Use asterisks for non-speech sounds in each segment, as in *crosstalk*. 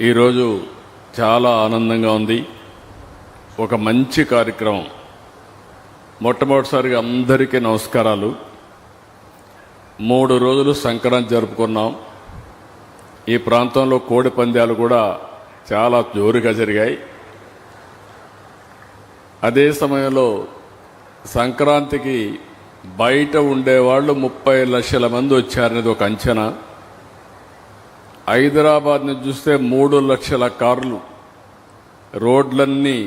ఈరోజు చాలా ఆనందంగా ఉంది. ఒక మంచి కార్యక్రమం. మొట్టమొదటిసారిగా అందరికీ నమస్కారాలు. మూడు రోజులు సంక్రాంతి జరుపుకున్నాం. ఈ ప్రాంతంలో కోడి పందాలు కూడా చాలా జోరుగా జరిగాయి. అదే సమయంలో సంక్రాంతికి బయట ఉండేవాళ్ళు ముప్పై లక్షల మంది వచ్చారనేది ఒక అంచనా. హైదరాబాద్ని చూస్తే మూడు లక్షల కార్లు రోడ్లన్నీ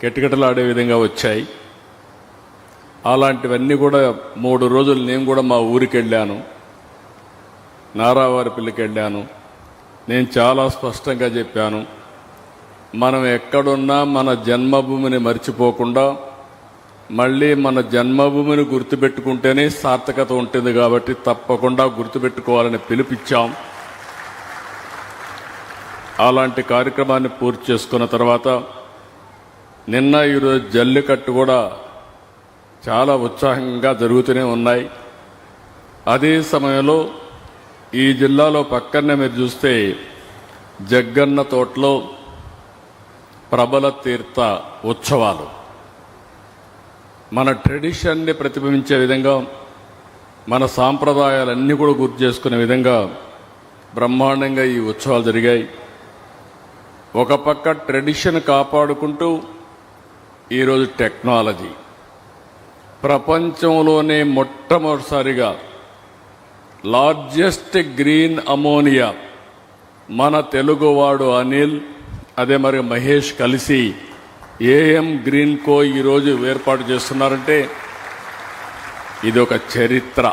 కిటకిటలాడే విధంగా వచ్చాయి. అలాంటివన్నీ కూడా మూడు రోజులు నేను కూడా మా ఊరికి వెళ్ళాను నారావారిపల్లికి వెళ్ళాను నేను చాలా స్పష్టంగా చెప్పాను. మనం ఎక్కడున్నా మన జన్మభూమిని మర్చిపోకుండా మళ్ళీ మన జన్మభూమిని గుర్తుపెట్టుకుంటేనే సార్థకత ఉంటుంది కాబట్టి తప్పకుండా గుర్తుపెట్టుకోవాలని పిలిపించాం అలాంటి కార్యక్రమాన్ని పూర్తి చేసుకున్న తర్వాత నిన్న ఈరోజు జల్లికట్టు కూడా చాలా ఉత్సాహంగా జరుగుతూనే ఉన్నాయి. అదే సమయంలో ఈ జిల్లాలో పక్కనే మీరు చూస్తే జగ్గన్న తోటలో ప్రబల తీర్థ ఉత్సవాలు. మన ట్రెడిషన్ని ప్రతిబింబించే విధంగా మన సాంప్రదాయాలన్నీ కూడా గుర్తు చేసుకునే విధంగా బ్రహ్మాండంగా ఈ ఉత్సవాలు జరిగాయి. ఒక పక్క ట్రెడిషన్ కాపాడుకుంటూ ఈరోజు టెక్నాలజీ. ప్రపంచంలోనే మొట్టమొదటిసారిగా లార్జెస్ట్ గ్రీన్ అమోనియా మన తెలుగువాడు అనిల్ అదే మరి మహేష్ కలిసి ఏఎం గ్రీన్ కో ఈరోజు ఏర్పాటు చేస్తున్నారంటే ఇది ఒక చరిత్ర.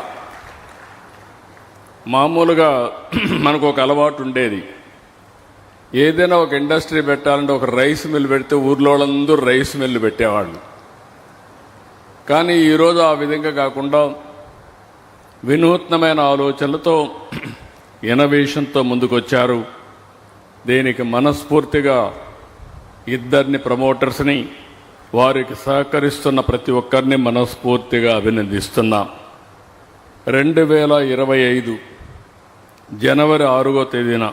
మామూలుగా మనకు ఒక అలవాటు ఉండేది. ఏదైనా ఒక ఇండస్ట్రీ పెట్టాలంటే ఒక రైస్ మిల్ పెడితే ఊర్లో వాళ్ళందరూ రైస్ మిల్లు పెట్టేవాళ్ళు. కానీ ఈరోజు ఆ విధంగా కాకుండా వినూత్నమైన ఆలోచనలతో *clears throat* ఇన్నోవేషన్తో ముందుకొచ్చారు. దీనికి మనస్ఫూర్తిగా ఇద్దరిని ప్రమోటర్స్ని వారికి సహకరిస్తున్న ప్రతి ఒక్కరిని మనస్ఫూర్తిగా అభినందిస్తున్నాం. రెండు వేల ఇరవై ఐదు జనవరి ఆరుగో తేదీన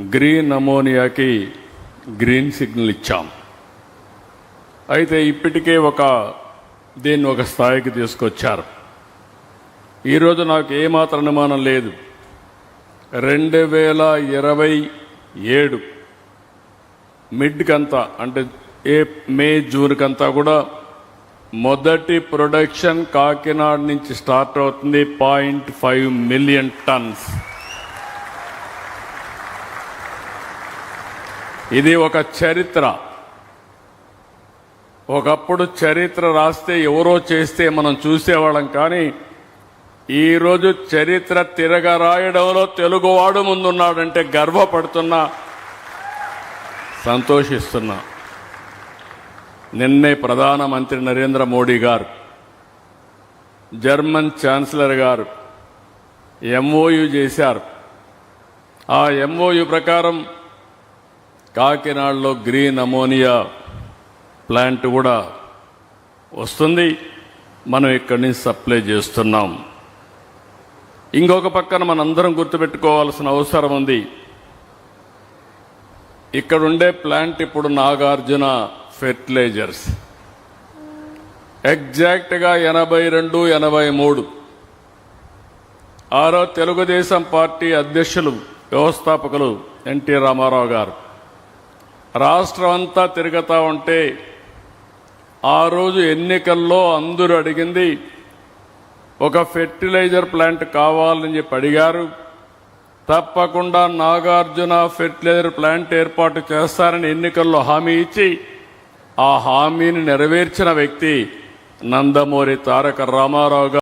గ్రీన్ అమోనియాకి గ్రీన్ సిగ్నల్ ఇచ్చాం. అయితే ఇప్పటికే ఒక దీన్ని ఒక స్థాయికి తీసుకొచ్చారు. ఈరోజు నాకు ఏమాత్రం అనుమానం లేదు. రెండు వేల ఇరవై ఏడు మిడ్కంతా అంటే ఏ మే జూన్కంతా కూడా మొదటి ప్రొడక్షన్ కాకినాడ నుంచి స్టార్ట్ అవుతుంది పాయింట్ ఫైవ్ మిలియన్ టన్స్. ఇది ఒక చరిత్ర. ఒకప్పుడు చరిత్ర రాస్తే ఎవరో చేస్తే మనం చూసేవాళ్ళం కానీ ఈరోజు చరిత్ర తిరగ రాయడంలో తెలుగువాడు ముందున్నాడంటే గర్వపడుతున్నా సంతోషిస్తున్నా. నిన్నే ప్రధానమంత్రి నరేంద్ర మోడీ గారు జర్మన్ ఛాన్సలర్ గారు ఎంఓయు చేశారు. ఆ ఎంఓయు ప్రకారం కాకినాడలో గ్రీన్ అమోనియా ప్లాంట్ కూడా వస్తుంది. మనం ఇక్కడి నుంచి సప్లై చేస్తున్నాం. ఇంకొక పక్కన మనందరం గుర్తుపెట్టుకోవాల్సిన అవసరం ఉంది. ఇక్కడ ఉండే ప్లాంట్ ఇప్పుడు నాగార్జున ఫెర్టిలైజర్స్. ఎగ్జాక్ట్గా ఎనభై రెండు ఎనభై మూడు. ఆరో తెలుగుదేశం పార్టీ అధ్యక్షులు వ్యవస్థాపకులు ఎన్టీ రామారావు గారు. రాష్ట్రం అంతా తిరుగుతూ ఉంటే ఆ రోజు ఎన్నికల్లో అందరూ అడిగింది ఒక ఫెర్టిలైజర్ ప్లాంట్ కావాలని చెప్పి అడిగారు. తప్పకుండా నాగార్జున ఫెర్టిలైజర్ ప్లాంట్ ఏర్పాటు చేస్తారని ఎన్నికల్లో హామీ ఇచ్చి ఆ హామీని నెరవేర్చిన వ్యక్తి నందమూరి తారక రామారావు గారు.